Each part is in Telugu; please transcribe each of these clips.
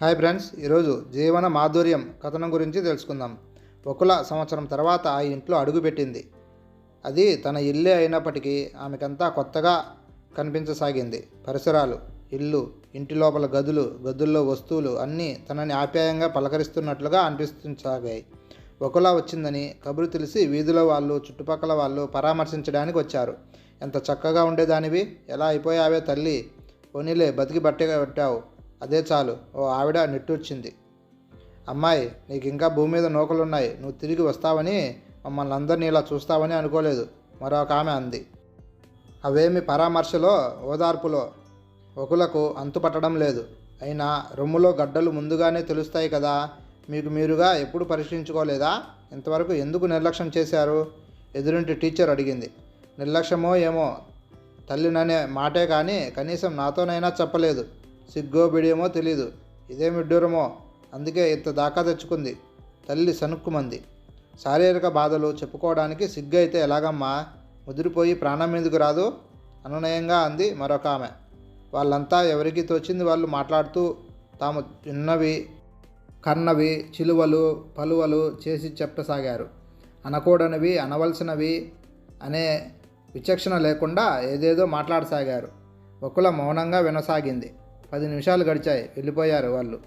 హాయ్ ఫ్రెండ్స్ ఈరోజు జీవన మాధుర్యం కథనం గురించి తెలుసుకుందాం. ఒకల సంవత్సరం తర్వాత ఆ ఇంట్లో అడుగుపెట్టింది అది తన ఇల్లే అయినప్పటికీ ఆమెకంతా కొత్తగా కనిపించసాగింది. పరిసరాలు ఇల్లు ఇంటి లోపల గదులు గదుల్లో వస్తువులు అన్నీ తనని ఆప్యాయంగా పలకరిస్తున్నట్లుగా అనిపిస్తుంసాగాయి. ఒకలా వచ్చిందని కబురు తెలిసి వీధిలో వాళ్ళు చుట్టుపక్కల వాళ్ళు పరామర్శించడానికి వచ్చారు. ఎంత చక్కగా ఉండేదానివి? ఎలా అయిపోయావే తల్లి? పోనీలే బతికి బట్టగా పెట్టావు అదే చాలు. ఓ ఆవిడ నిట్టూర్చింది. అమ్మాయి నీకు ఇంకా భూమి మీద నూకలున్నాయి. నువ్వు తిరిగి వస్తావని మమ్మల్ని అందరినీ ఇలా చూస్తావని అనుకోలేదు. మరొక ఆమె అంది. అవేమి పరామర్శలో ఓదార్పులో? ఒకలకు అంతుపట్టడం లేదు. అయినా రొమ్ములో గడ్డలు ముందుగానే తెలుస్తాయి కదా. మీకు మీరుగా ఎప్పుడు పరీక్షించుకోలేదా? ఇంతవరకు ఎందుకు నిర్లక్ష్యం చేశారు? ఎదురింటి టీచర్ అడిగింది. నిర్లక్ష్యమో ఏమో తల్లిననే మాటే కానీ కనీసం నాతోనైనా చెప్పలేదు. సిగ్గో బిడియమో తెలియదు ఇదేమి ఇడ్డూరమో అందుకే ఇంత దాకా తెచ్చుకుంది. తల్లి సనుక్కుమంది శారీరక బాధలు చెప్పుకోవడానికి సిగ్గు అయితే ఎలాగమ్మా? ముదిరిపోయి ప్రాణం ఎందుకు రాదు? అనునయంగా అంది మరొక ఆమె వాళ్ళంతా ఎవరికి తోచింది వాళ్ళు మాట్లాడుతూ తాము తిన్నవి కన్నవి చిలువలు పలువలు చేసి చెప్పసాగారు. అనకూడనివి అనవలసినవి అనే విచక్షణ లేకుండా ఏదేదో మాట్లాడసాగారు. ఒకల మౌనంగా వినసాగింది. పది నిమిషాలు గడిచాయి. వెళ్ళిపోయారు వాళ్ళు.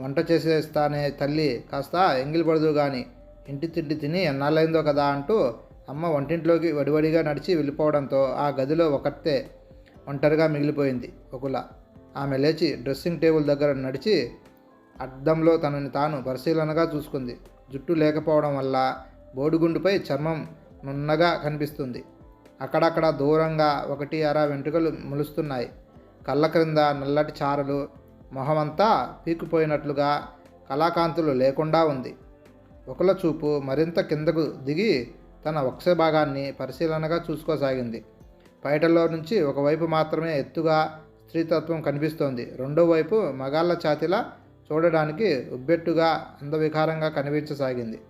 వంట చేసేస్తానే తల్లి కాస్త ఎంగిలిపడదు కానీ ఇంటి తిండి తిని ఎన్నాళ్ళైందో కదా అంటూ అమ్మ వంటింట్లోకి వడివడిగా నడిచి వెళ్ళిపోవడంతో ఆ గదిలో ఒకటే ఒంటరిగా మిగిలిపోయింది ఒకల ఆమె లేచి డ్రెస్సింగ్ టేబుల్ దగ్గర నడిచి అద్దంలో తనని తాను పరిశీలనగా చూసుకుంది. జుట్టు లేకపోవడం వల్ల బోడిగుండుపై చర్మం నున్నగా కనిపిస్తుంది. అక్కడక్కడ దూరంగా ఒకటి అర వెంట్రుకలు మొలుస్తున్నాయి. కళ్ళ క్రింద నల్లటి చారలు మొహమంతా పీకిపోయినట్లుగా కళాకాంతులు లేకుండా ఉంది. ఒకల చూపు మరింత కిందకు దిగి తన వక్ష భాగాన్ని పరిశీలనగా చూసుకోసాగింది. పైటలో నుంచి ఒకవైపు మాత్రమే ఎత్తుగా స్త్రీతత్వం కనిపిస్తోంది. రెండో వైపు మగాళ్ళ ఛాతిలా చూడడానికి ఉబ్బెట్టుగా అందవికారంగా కనిపించసాగింది.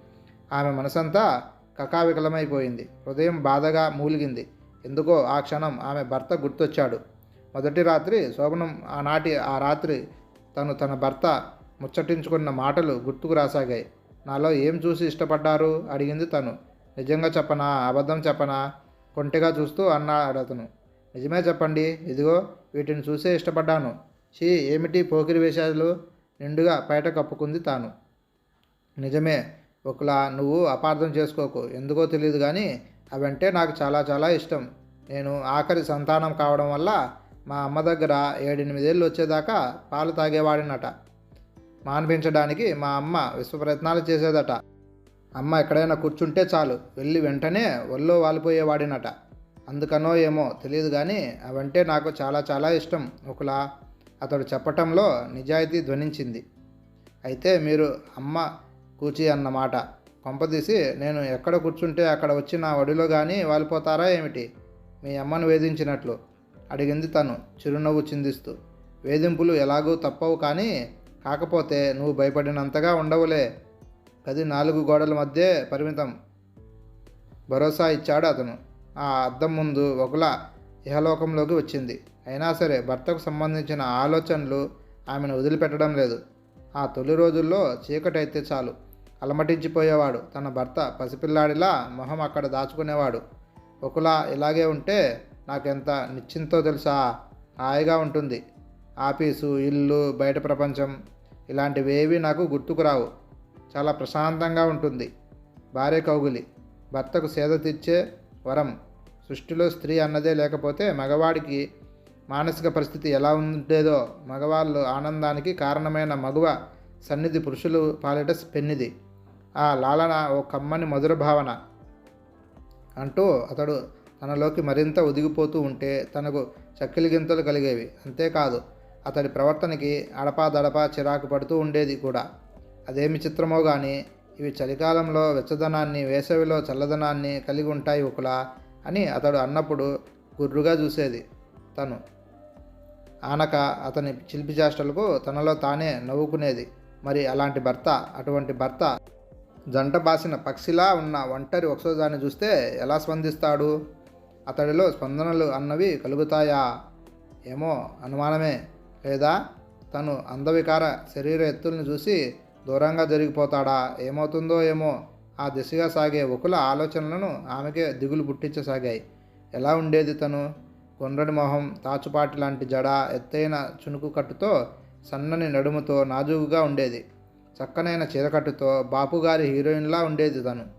ఆమె మనసంతా కకావికలమైపోయింది. హృదయం బాధగా మూలిగింది. ఎందుకో ఆ క్షణం ఆమె భర్త గుర్తొచ్చాడు. మొదటి రాత్రి శోభనం ఆనాటి ఆ రాత్రి తను తన భర్త ముచ్చటించుకున్న మాటలు గుర్తుకు రాసాగాయి. నాలో ఏం చూసి ఇష్టపడ్డారు? అడిగింది తను. నిజంగా చెప్పనా? అబద్ధం చెప్పనా? కొంటిగా చూస్తూ అన్నాడు అతను. నిజమే చెప్పండి. ఇదిగో వీటిని చూసే ఇష్టపడ్డాను. షీ ఏమిటి పోకిరి వేషాలు? నిండుగా బయట కప్పుకుంది తాను. నిజమే ఒకలా నువ్వు అపార్థం చేసుకోకు. ఎందుకో తెలియదు కానీ అవంటే నాకు చాలా చాలా ఇష్టం. నేను ఆఖరి సంతానం కావడం వల్ల మా అమ్మ దగ్గర ఏడెనిమిదేళ్ళు వచ్చేదాకా పాలు తాగేవాడినట. మాన్పించడానికి మా అమ్మ విశ్వప్రయత్నాలు చేసేదట. అమ్మ ఎక్కడైనా కూర్చుంటే చాలు వెళ్ళి వెంటనే ఒళ్ళో వాలిపోయేవాడినట. అందుకనో ఏమో తెలియదు కానీ అవంటే నాకు చాలా చాలా ఇష్టం. ఒకలా అతడు చెప్పటంలో నిజాయితీ ధ్వనించింది. అయితే మీరు అమ్మ కూచి అన్నమాట. కొంపదీసి నేను ఎక్కడ కూర్చుంటే అక్కడ వచ్చి నా ఒడిలో కానీ వాలిపోతారా ఏమిటి? మీ అమ్మను వేధించినట్లు. అడిగింది తను. చిరునవ్వు చిందిస్తూ వేధింపులు ఎలాగూ తప్పవు కానీ కాకపోతే నువ్వు భయపడినంతగా ఉండవులే. గది నాలుగు గోడల మధ్య పరిమితం. భరోసా ఇచ్చాడు అతను. ఆ అద్దం ముందు ఒకల ఇహలోకంలోకి వచ్చింది. అయినా సరే భర్తకు సంబంధించిన ఆలోచనలు ఆమెను వదిలిపెట్టడం లేదు. ఆ తొలి రోజుల్లో చీకటైతే చాలు. అలమటించిపోయేవాడు. తన భర్త పసిపిల్లాడిలా మొహం అక్కడ దాచుకునేవాడు. ఒకలా ఇలాగే ఉంటే నాకెంత నిశ్చింతో తెలుసా? హాయిగా ఉంటుంది. ఆఫీసు ఇల్లు బయట ప్రపంచం ఇలాంటివేవి నాకు గుర్తుకు రావు. చాలా ప్రశాంతంగా ఉంటుంది. భార్య కౌగులి భర్తకు సేద తీర్చే వరం. సృష్టిలో స్త్రీ అన్నదే లేకపోతే మగవాడికి మానసిక పరిస్థితి ఎలా ఉండేదో మగవాళ్ళు ఆనందానికి కారణమైన మగువ సన్నిధి పురుషులు పాలిట పెన్నిది. ఆ లాలన ఓ కమ్మని మధుర భావన అంటూ అతడు తనలోకి మరింత ఒదిగిపోతూ ఉంటే తనకు చక్కిలి గింతలు కలిగేవి. అంతేకాదు అతడి ప్రవర్తనకి అడపాదడపా చిరాకు పడుతూ ఉండేది కూడా. అదేమి చిత్రమో కానీ ఇవి చలికాలంలో వెచ్చదనాన్ని వేసవిలో చల్లదనాన్ని కలిగి ఉంటాయి ఒకలా అని అతడు అన్నప్పుడు గుర్రుగా చూసేది తను. ఆనక అతని చిలిపి చేష్టలకు తనలో తానే నవ్వుకునేది. మరి అలాంటి భర్త అటువంటి భర్త జంట బాసిన పక్షిలా ఉన్న ఒంటరి వక్షోజాన్ని చూస్తే ఎలా స్పందిస్తాడు? అతడిలో స్పందనలు అన్నవి కలుగుతాయా? ఏమో అనుమానమే. లేదా తను అందవికార శరీర ఎత్తుల్ని చూసి దూరంగా జరిగిపోతాడా? ఏమవుతుందో ఏమో. ఆ దిశగా సాగే ఒకల ఆలోచనలను ఆమెకే దిగులు పుట్టించసాగాయి. ఎలా ఉండేది తను? గుండ్రని మొహం తాచుపాటి లాంటి జడ ఎత్తైన చునుకు కట్టుతో సన్నని నడుముతో నాజూగుగా ఉండేది. చక్కనైన చీరకట్టుతో బాపుగారి హీరోయిన్లా ఉండేది తను.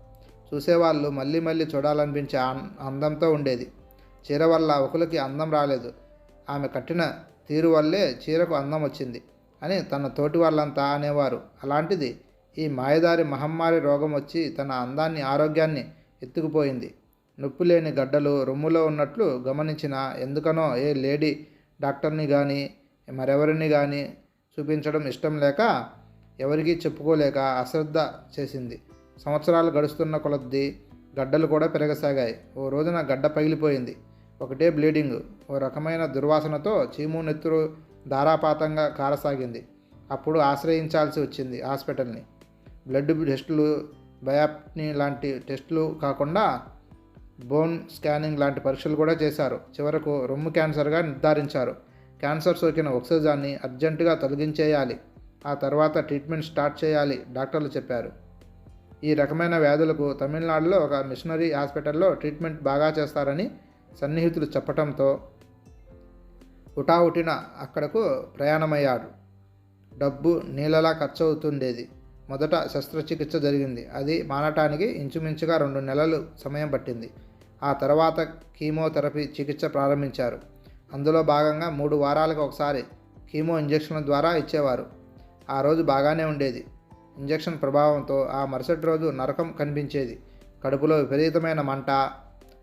చూసేవాళ్ళు మళ్ళీ మళ్ళీ చూడాలనిపించే అందంతో ఉండేది. చీర వల్ల ఒకరికి అందం రాలేదు. ఆమె కట్టిన తీరు వల్లే చీరకు అందం వచ్చింది అని తన తోటి వాళ్ళంతా అనేవారు. అలాంటిది ఈ మాయదారి మహమ్మారి రోగం వచ్చి తన అందాన్ని ఆరోగ్యాన్ని ఎత్తుకుపోయింది. నొప్పి లేని గడ్డలు రొమ్ములో ఉన్నట్లు గమనించిన ఎందుకనో ఏ లేడీ డాక్టర్ని కానీ మరెవరిని కానీ చూపించడం ఇష్టం లేక ఎవరికీ చెప్పుకోలేక అశ్రద్ధ చేసింది. సంవత్సరాలు గడుస్తున్న కొలద్దీ గడ్డలు కూడా పెరగసాగాయి. ఓ రోజున గడ్డ పగిలిపోయింది. ఒకటే బ్లీడింగ్. ఓ రకమైన దుర్వాసనతో చీము నెత్తురు ధారాపాతంగా కారసాగింది. అప్పుడు ఆశ్రయించాల్సి వచ్చింది హాస్పిటల్ని. బ్లడ్ టెస్టులు బయాప్ని లాంటి టెస్టులు కాకుండా బోన్ స్కానింగ్ లాంటి పరీక్షలు కూడా చేశారు. చివరకు రొమ్ము క్యాన్సర్గా నిర్ధారించారు. క్యాన్సర్ సోకిన ఒక్సిజాన్ని అర్జెంటుగా తొలగించేయాలి. ఆ తర్వాత ట్రీట్మెంట్ స్టార్ట్ చేయాలి డాక్టర్లు చెప్పారు. ఈ రకమైన వ్యాధులకు తమిళనాడులో ఒక మిషనరీ హాస్పిటల్లో ట్రీట్మెంట్ బాగా చేస్తారని సన్నిహితులు చెప్పటంతో హుటాహుటిన అక్కడకు ప్రయాణమయ్యాడు. డబ్బు నీళ్ళలా ఖర్చు అవుతుండేది మొదట శస్త్రచికిత్స జరిగింది. అది మానటానికి ఇంచుమించుగా రెండు నెలలు సమయం పట్టింది. ఆ తర్వాత కీమోథెరపీ చికిత్స ప్రారంభించారు. అందులో భాగంగా మూడు వారాలకు ఒకసారి కీమో ఇంజెక్షన్ల ద్వారా ఇచ్చేవారు. ఆ రోజు బాగానే ఉండేది. ఇంజెక్షన్ ప్రభావంతో ఆ మరుసటి రోజు నరకం కనిపించేది. కడుపులో విపరీతమైన మంట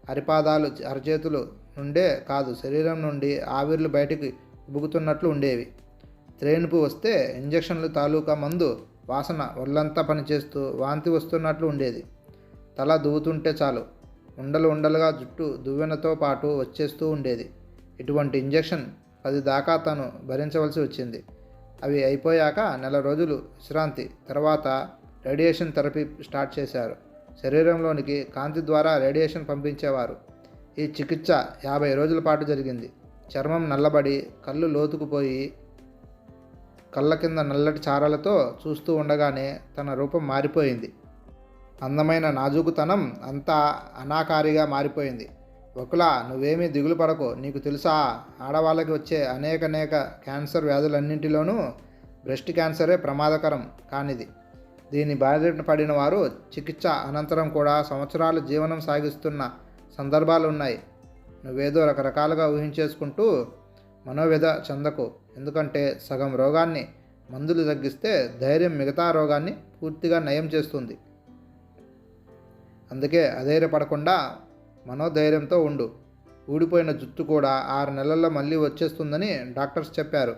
అరిపాదాలు అరచేతులు నుండే కాదు శరీరం నుండి ఆవిర్లు బయటికి ఉబుకుతున్నట్లు ఉండేవి. త్రేణుపు వస్తే ఇంజెక్షన్లు తాలూకా మందు వాసన ఒళ్ళంతా పనిచేస్తూ వాంతి వస్తున్నట్లు ఉండేది. తల దువ్వుతుంటే చాలు ఉండలు ఉండలుగా జుట్టు దువ్వెనతో పాటు వచ్చేస్తూ ఉండేది. ఇటువంటి ఇంజెక్షన్ పది దాకా తను భరించవలసి వచ్చింది. అవి అయిపోయాక నెల రోజులు విశ్రాంతి తర్వాత రేడియేషన్ థెరపీ స్టార్ట్ చేశారు. శరీరంలోనికి కాంతి ద్వారా రేడియేషన్ పంపించేవారు. ఈ చికిత్స యాభై రోజుల పాటు జరిగింది. చర్మం నల్లబడి కళ్ళు లోతుకుపోయి కళ్ళ కింద నల్లటి చారలతో చూస్తూ ఉండగానే తన రూపం మారిపోయింది. అందమైన నాజూకుతనం అంతా అనాకారిగా మారిపోయింది. ఒకలా నువ్వేమీ దిగులు పడకు. నీకు తెలుసా ఆడవాళ్ళకి వచ్చే అనేక అనేక క్యాన్సర్ వ్యాధులన్నింటిలోనూ బ్రెస్ట్ క్యాన్సరే ప్రమాదకరం కానిది. దీని బారిన పడిన వారు చికిత్స అనంతరం కూడా సంవత్సరాలు జీవనం సాగిస్తున్న సందర్భాలు ఉన్నాయి. నువ్వేదో రకరకాలుగా ఊహించేసుకుంటూ మనోవ్యధ చెందకు. ఎందుకంటే సగం రోగాన్ని మందులు తగ్గిస్తే ధైర్యం మిగతా రోగాన్ని పూర్తిగా నయం చేస్తుంది. అందుకే అధైర్యపడకుండా మనోధైర్యంతో ఉండు. ఊడిపోయిన జుట్టు కూడా ఆరు నెలల్లో మళ్ళీ వచ్చేస్తుందని డాక్టర్స్ చెప్పారు.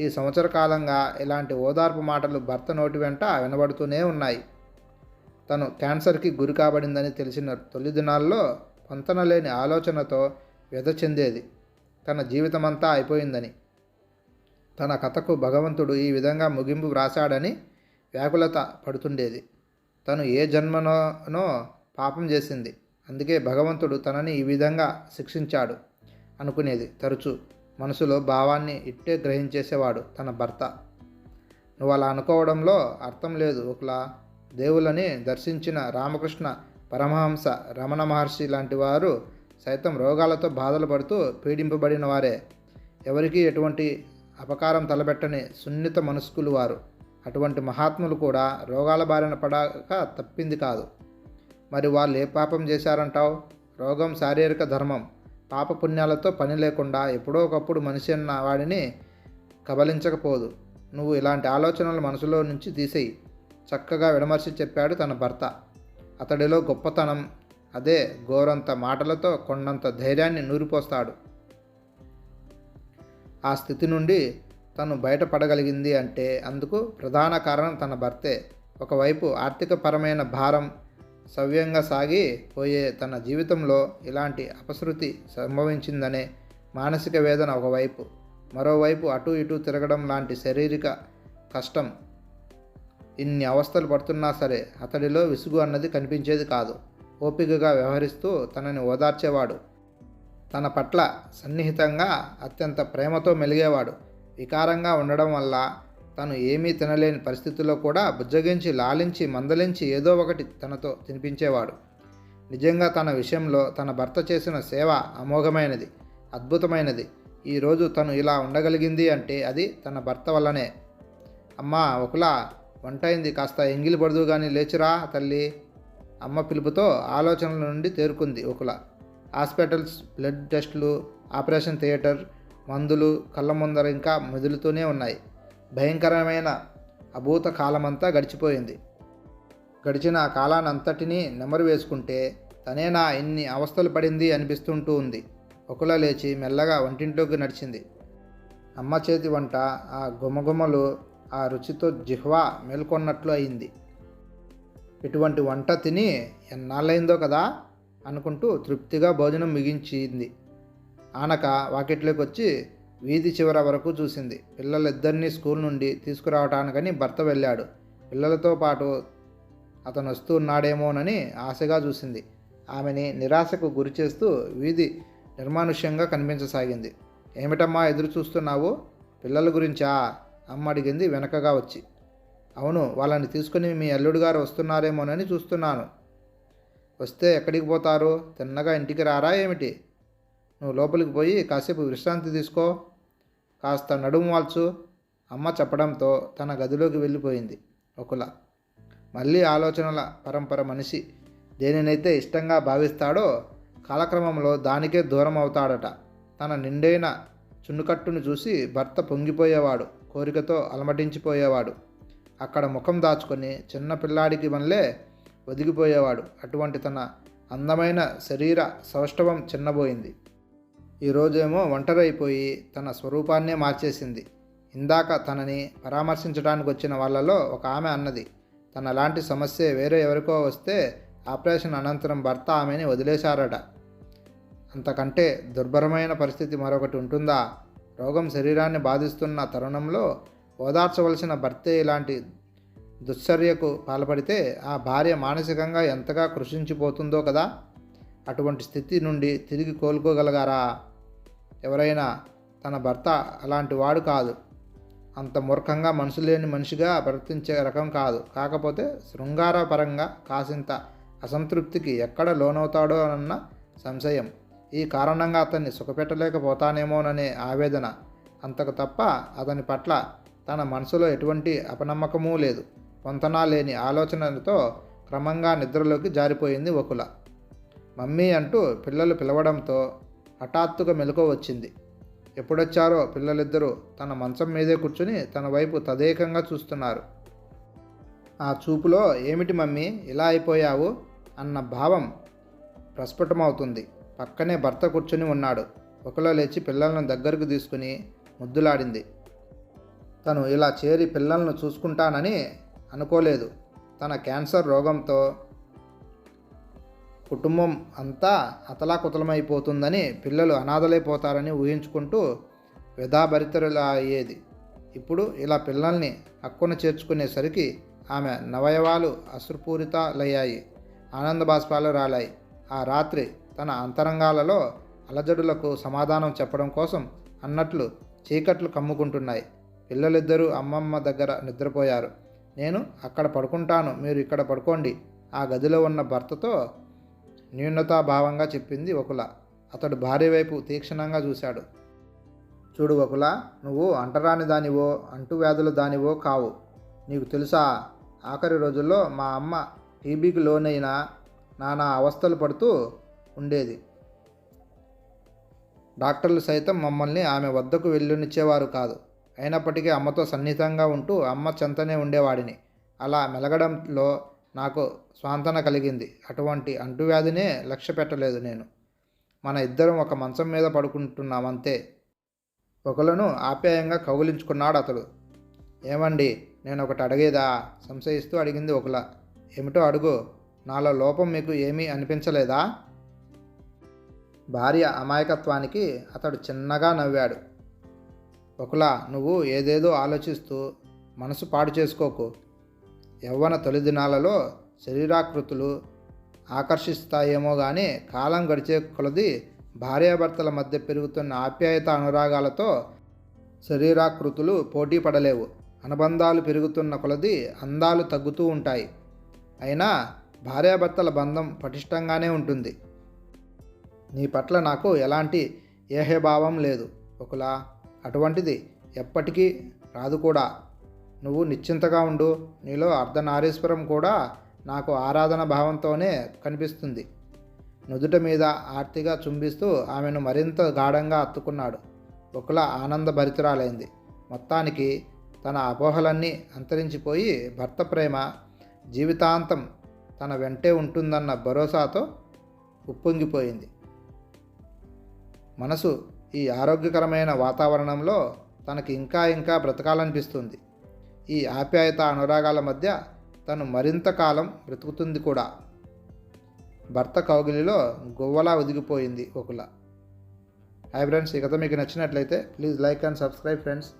ఈ సంవత్సర కాలంగా ఇలాంటి ఓదార్పు మాటలు భర్త నోటి వెంట వినబడుతూనే ఉన్నాయి. తను క్యాన్సర్కి గురి కాబడిందని తెలిసిన తొలి దినాల్లో పొంతనలేని ఆలోచనతో వ్యధ చెందేది. తన జీవితమంతా అయిపోయిందని. తన కథకు భగవంతుడు ఈ విధంగా ముగింపు వ్రాశాడని వ్యాకులత పడుతుండేది. తను ఏ జన్మనోనో పాపం చేసింది. అందుకే భగవంతుడు తనని ఈ విధంగా శిక్షించాడు అనుకునేది. తరచూ మనసులో భావాన్ని ఇట్టే గ్రహించేసేవాడు తన భర్త. నువ్వు అలా అనుకోవడంలో అర్థం లేదు ఒకలా. దేవులని దర్శించిన రామకృష్ణ పరమహంస రమణ మహర్షి లాంటి వారు సైతం రోగాలతో బాధలు పడుతూ పీడింపబడిన వారే. ఎవరికీ ఎటువంటి అపకారం తలబెట్టని సున్నిత మనస్కులు వారు. అటువంటి మహాత్ములు కూడా రోగాల బారిన పడక తప్పింది కాదు. మరి వాళ్ళు ఏ పాపం చేశారంటావు? రోగం శారీరక ధర్మం. పాప పుణ్యాలతో పని లేకుండా ఎప్పుడో ఒకప్పుడు మనిషి అన్న వాడిని కబలించకపోదు. నువ్వు ఇలాంటి ఆలోచనలు మనసులో నుంచి తీసేయి. చక్కగా విడమర్చి చెప్పాడు తన భర్త. అతడిలో గొప్పతనం అదే గోరంత మాటలతో కొండంత ధైర్యాన్ని నూరిపోస్తాడు. ఆ స్థితి నుండి తను బయటపడగలిగింది అంటే అందుకు ప్రధాన కారణం తన భర్తే. ఒకవైపు ఆర్థికపరమైన భారం సవ్యంగా సాగి పోయే తన జీవితంలో ఇలాంటి అపశృతి సంభవించిందనే మానసిక వేదన ఒకవైపు మరోవైపు అటు ఇటు తిరగడం లాంటి శారీరక కష్టం ఇన్ని అవస్థలు పడుతున్నా సరే అతడిలో విసుగు అన్నది కనిపించేది కాదు. ఓపికగా వ్యవహరిస్తూ తనని ఓదార్చేవాడు. తన పట్ల సన్నిహితంగా అత్యంత ప్రేమతో మెలిగేవాడు. వికారంగా ఉండడం వల్ల తను ఏమీ తినలేని పరిస్థితుల్లో కూడా బుజ్జగించి లాలించి మందలించి ఏదో ఒకటి తనతో తినిపించేవాడు. నిజంగా తన విషయంలో తన భర్త చేసిన సేవ అమోఘమైనది అద్భుతమైనది. ఈరోజు తను ఇలా ఉండగలిగింది అంటే అది తన భర్త వల్లనే. అమ్మా ఒకలా వంట అయింది కాస్త ఎంగిలి పడదు కానీ లేచురా తల్లి. అమ్మ పిలుపుతో ఆలోచనల నుండి తేరుకుంది ఒకల. హాస్పిటల్స్ బ్లడ్ టెస్టులు ఆపరేషన్ థియేటర్ మందులు కళ్ళ ముందర ఇంకా మెదులుతూనే ఉన్నాయి. భయంకరమైన అభూత కాలమంతా గడిచిపోయింది. గడిచిన ఆ కాలానంతటినీ నెమరు వేసుకుంటే తనేనా ఇన్ని అవస్థలు పడింది అనిపిస్తుంటూ ఉంది. ఒకలా లేచి మెల్లగా వంటింట్లోకి నడిచింది. అమ్మ చేతి వంట ఆ గుమగుమలు ఆ రుచితో జిహ్వా మేల్కొన్నట్లు అయింది. ఇటువంటి వంట తిని ఎన్నాళ్ళైందో కదా అనుకుంటూ తృప్తిగా భోజనం ముగించింది. ఆనక వాకిట్లోకి వచ్చి వీధి చివర వరకు చూసింది. పిల్లలిద్దరినీ స్కూల్ నుండి తీసుకురావటానికని భర్త వెళ్ళాడు. పిల్లలతో పాటు అతను వస్తూ ఉన్నాడేమోనని ఆశగా చూసింది. ఆమెని నిరాశకు గురి చేస్తూ వీధి నిర్మానుష్యంగా కనిపించసాగింది. ఏమిటమ్మా ఎదురు చూస్తున్నావు? పిల్లల గురించా? అమ్మ అడిగింది వెనకగా వచ్చి. అవును వాళ్ళని తీసుకుని మీ అల్లుడు గారు వస్తున్నారేమోనని చూస్తున్నాను. వస్తే ఎక్కడికి పోతారు? తిన్నగా ఇంటికి రారా ఏమిటి? నువ్వు లోపలికి పోయి కాసేపు విశ్రాంతి తీసుకో. కాస్త నడుము వాల్చు. అమ్మ చెప్పడంతో తన గదిలోకి వెళ్ళిపోయింది ఒకల. మళ్ళీ ఆలోచనల పరంపర మనిషి దేనినైతే ఇష్టంగా భావిస్తాడో కాలక్రమంలో దానికే దూరం అవుతాడట. తన నిండైన చున్నుకట్టును చూసి భర్త పొంగిపోయేవాడు కోరికతో అలమటించిపోయేవాడు. అక్కడ ముఖం దాచుకొని చిన్న పిల్లాడికి వల్లే ఒదిగిపోయేవాడు. అటువంటి తన అందమైన శరీర సౌష్ఠవం చిన్నబోయింది. ఈరోజేమో ఒంటరైపోయి తన స్వరూపాన్నే మార్చేసింది. ఇందాక తనని పరామర్శించడానికి వచ్చిన వాళ్ళలో ఒక ఆమె అన్నది. తన లాంటి సమస్య వేరే ఎవరికో వస్తే ఆపరేషన్ అనంతరం భర్త ఆమెని వదిలేశారట. అంతకంటే దుర్భరమైన పరిస్థితి మరొకటి ఉంటుందా? రోగం శరీరాన్ని బాధిస్తున్న తరుణంలో ఓదార్చవలసిన భర్తే ఇలాంటి దుశ్చర్యకు పాల్పడితే ఆ భార్య మానసికంగా ఎంతగా కృషించిపోతుందో కదా? అటువంటి స్థితి నుండి తిరిగి కోలుకోగలగారా? ఎవరైనా తన భర్త అలాంటి వాడు కాదు. అంత మూర్ఖంగా మనసు లేని మనిషిగా ప్రవర్తించే రకం కాదు. కాకపోతే శృంగారపరంగా కాసింత అసంతృప్తికి ఎక్కడ లోనవుతాడో అన్న సంశయం. ఈ కారణంగా అతన్ని సుఖపెట్టలేకపోతానేమోననే ఆవేదన. అంతకు తప్ప అతని పట్ల తన మనసులో ఎటువంటి అపనమ్మకమూ లేదు. పొంతనా లేని ఆలోచనలతో క్రమంగా నిద్రలోకి జారిపోయింది ఒకల మమ్మీ అంటూ పిల్లలు పిలవడంతో హఠాత్తుగా మెలకు వచ్చింది. ఎప్పుడొచ్చారో పిల్లలిద్దరూ తన మంచం మీదే కూర్చుని తన వైపు తదేకంగా చూస్తున్నారు. ఆ చూపులో ఏమిటి మమ్మీ? ఇలా అయిపోయావు? అన్న భావం ప్రస్ఫుటమవుతుంది. పక్కనే భర్త కూర్చుని ఉన్నాడు. ఒకలో లేచి పిల్లలను దగ్గరకు తీసుకుని ముద్దులాడింది. తను ఇలా చేరి పిల్లలను చూసుకుంటానని అనుకోలేదు. తన క్యాన్సర్ రోగంతో కుటుంబం అంతా అతలాకుతలమైపోతుందని పిల్లలు అనాథలైపోతారని ఊహించుకుంటూ వ్యధాభరితరులా అయ్యేది ఇప్పుడు ఇలా పిల్లల్ని హక్కున చేర్చుకునేసరికి ఆమె నవయవాలు అసృపూరితలయ్యాయి ఆనంద బాష్పాలు రాలాయి. ఆ రాత్రి తన అంతరంగాలలో అలజడులకు సమాధానం చెప్పడం కోసం అన్నట్లు చీకట్లు కమ్ముకుంటున్నాయి. పిల్లలిద్దరూ అమ్మమ్మ దగ్గర నిద్రపోయారు. నేను అక్కడ పడుకుంటాను మీరు ఇక్కడ పడుకోండి. ఆ గదిలో ఉన్న భర్తతో న్యూనతాభావంగా చెప్పింది ఒకల అతడు భార్య వైపు తీక్షణంగా చూశాడు. చూడు ఒకల నువ్వు అంటరాని దానివో అంటువ్యాధుల దానివో కావు. నీకు తెలుసా ఆఖరి రోజుల్లో మా అమ్మ టీబీకి లోనైన నానా అవస్థలు పడుతూ ఉండేది. డాక్టర్లు సైతం మమ్మల్ని ఆమె వద్దకు వెళ్ళునిచ్చేవారు కాదు. అయినప్పటికీ అమ్మతో సన్నిహితంగా ఉంటూ అమ్మ చెంతనే ఉండేవాడిని. అలా మెలగడంలో నాకు స్వాంతన కలిగింది. అటువంటి అంటువ్యాధినే లక్ష్య పెట్టలేదు నేను. మన ఇద్దరం ఒక మంచం మీద పడుకుంటున్నామంతే. ఒకలను ఆప్యాయంగా కౌగిలించుకున్నాడు అతడు. ఏమండి నేను ఒకటి అడిగేదా? సంశయిస్తూ అడిగింది ఒకల. ఏమిటో అడుగు. నాలో లోపం మీకు ఏమీ అనిపించలేదా? భార్య అమాయకత్వానికి అతడు చిన్నగా నవ్వాడు. ఒకలా నువ్వు ఏదేదో ఆలోచిస్తూ మనసు పాడు చేసుకోకు. యవ్వన తొలి దినాలలో శరీరాకృతులు ఆకర్షిస్తాయేమో కానీ కాలం గడిచే కొలది భార్యాభర్తల మధ్య పెరుగుతున్న ఆప్యాయత అనురాగాలతో శరీరాకృతులు పోటీ పడలేవు. అనుబంధాలు పెరుగుతున్న కొలది అందాలు తగ్గుతూ ఉంటాయి. అయినా భార్యాభర్తల బంధం పటిష్టంగానే ఉంటుంది. నీ పట్ల నాకు ఎలాంటి ఏహభావం లేదు. ఒకలా అటువంటిది ఎప్పటికీ రాదు కూడా. నువ్వు నిశ్చింతగా ఉండు. నీలో అర్ధనారీశ్వరం కూడా నాకు ఆరాధన భావంతోనే కనిపిస్తుంది. నుదుట మీద ఆర్తిగా చుంబిస్తూ ఆమెను మరింత గాఢంగా అత్తుకున్నాడు. ఒకలా ఆనందభరితురాలైంది మొత్తానికి తన అపోహలన్నీ అంతరించిపోయి భర్త ప్రేమ జీవితాంతం తన వెంటే ఉంటుందన్న భరోసాతో ఉప్పొంగిపోయింది. మనసు ఈ ఆరోగ్యకరమైన వాతావరణంలో తనకి ఇంకా ఇంకా బ్రతకాలనిపిస్తుంది. ఈ ఆప్యాయత అనురాగాల మధ్య తను మరింత కాలం బ్రతుకుతుంది కూడా. భర్త కౌగిలిలో గువ్వలా ఒదిగిపోయింది ఒకలా. హాయ్ ఫ్రెండ్స్ ఈ కథ మీకు నచ్చినట్లయితే please like and subscribe friends.